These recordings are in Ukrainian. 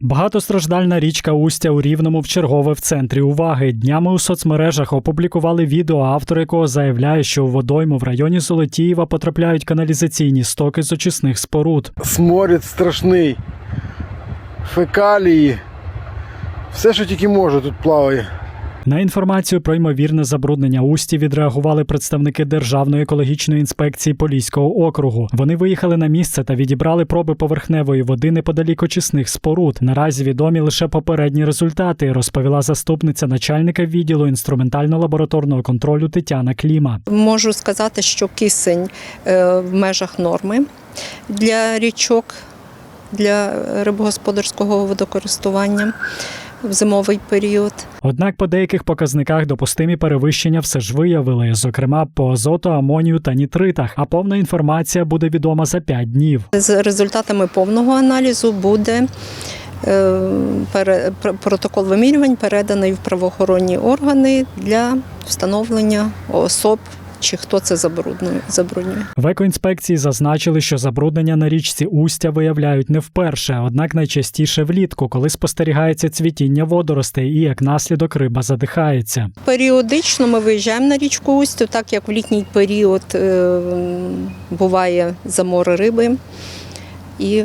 Багатостраждальна річка Устя у Рівному в чергове в центрі уваги. Днями у соцмережах опублікували відео, автор якого заявляє, що у водойму в районі Золотієва потрапляють каналізаційні стоки з очисних споруд. Сморід страшний. Фекалії. Все, що тільки може, тут плаває. На інформацію про ймовірне забруднення Усті відреагували представники Державної екологічної інспекції Поліського округу. Вони виїхали на місце та відібрали проби поверхневої води неподалік очисних споруд. Наразі відомі лише попередні результати, розповіла заступниця начальника відділу інструментально-лабораторного контролю Тетяна Кліма. Можу сказати, що кисень е, в межах норми для річок, для рибогосподарського водокористування в зимовий період. Однак по деяких показниках допустимі перевищення все ж виявили, зокрема по азоту, амонію та нітритах. А повна інформація буде відома за 5 днів. З результатами повного аналізу буде е, протокол вимірювань переданий в правоохоронні органи для встановлення особ чи хто це забруднює. забруднює. В екоінспекції зазначили, що забруднення на річці Устя виявляють не вперше, однак найчастіше влітку, коли спостерігається цвітіння водоростей і як наслідок риба задихається. Періодично ми виїжджаємо на річку Устю, так як в літній період е, буває замори риби. І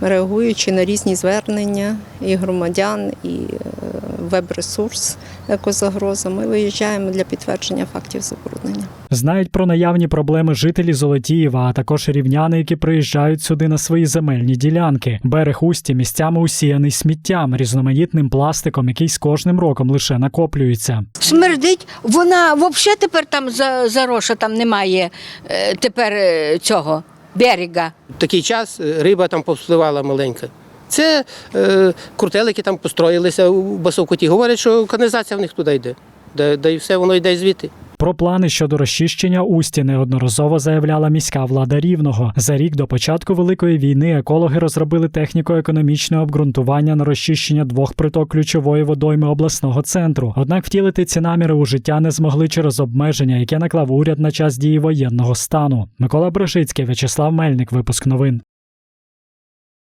реагуючи на різні звернення і громадян, і е, веб-ресурс екозагроза, ми виїжджаємо для підтвердження фактів забруднення. Знають про наявні проблеми жителі Золотієва, а також рівняни, які приїжджають сюди на свої земельні ділянки. Берег Усті місцями усіяний сміттям, різноманітним пластиком, який з кожним роком лише накоплюється. смердить. Вона взагалі тепер там зароша, там немає е, тепер е, цього берега. такий час е, риба там повпливала маленька. Це е, крутелики там построїлися у басовкуті. Говорять, що каналізація в них туди йде. Да, да і все воно йде звідти. Про плани щодо розчищення Усті неодноразово заявляла міська влада рівного. За рік до початку великої війни екологи розробили техніко-економічне обґрунтування на розчищення двох приток ключової водойми обласного центру. Однак втілити ці наміри у життя не змогли через обмеження, яке наклав уряд на час дії воєнного стану. Микола Брошицький, В'ячеслав Мельник, випуск новин.